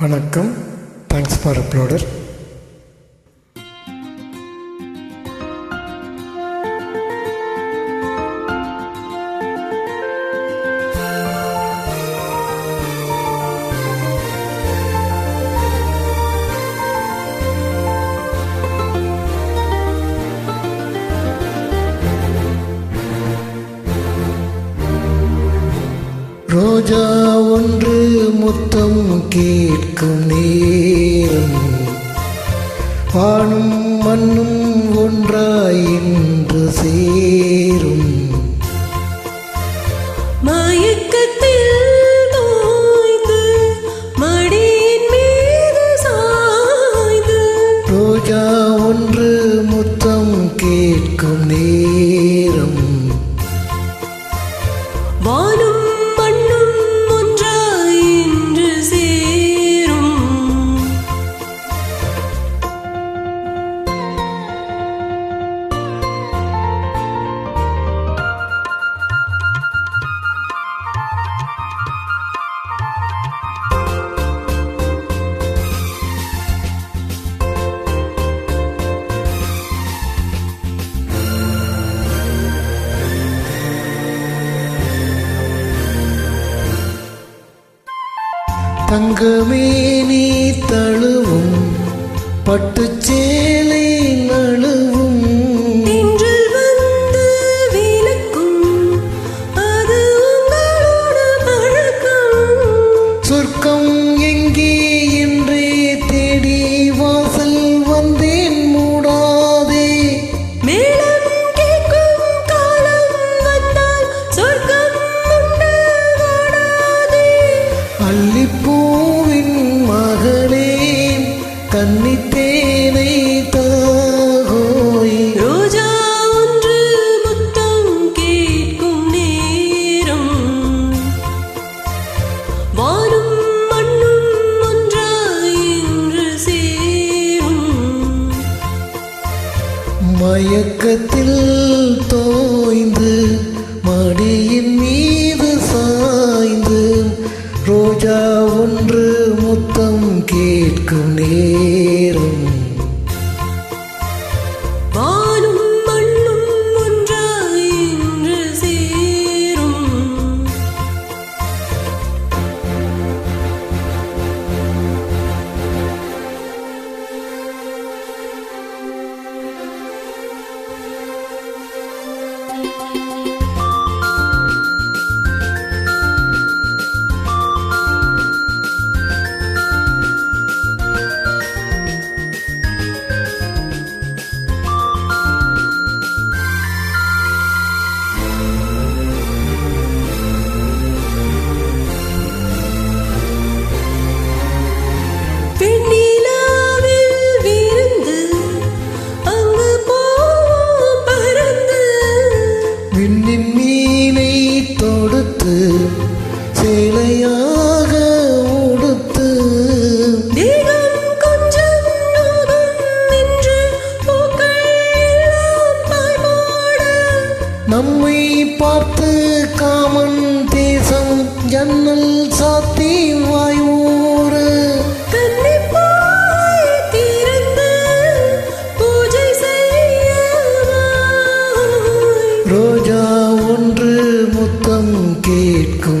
வணக்கம் thanks for uploader ரோஜா ஒன்று முத்தம் கேட்கும் நேரம். வானும் மண்ணும் ஒன்றாய் இன்று சேரும். ரோஜா ஒன்று முத்தம் கேட்கும் நேரம். தங்கமே நீ தழுவும் பட்டுச்சே கன்னித்தேனை தாகோய். ரோஜா ஒன்று முத்தம் கேட்கும் நேரம். வானும் மண்ணும் ஒன்றாய் இன்று சேரும். மயக்கத்தில் தோய்ந்து மடியின் மீது சாய்ந்து ரோஜா ஒன்று முத்தம் நேரம் சேலையாக உடுத்து நம்மை பார்த்து காமன் தேசம் ஜன்னல் சாத்தி வாய் ஊறு கன்னிப்பாய் திறந்து பூஜை செய்யவாய். ரோஜா ஒன்று முத்தம் கேட்கும்.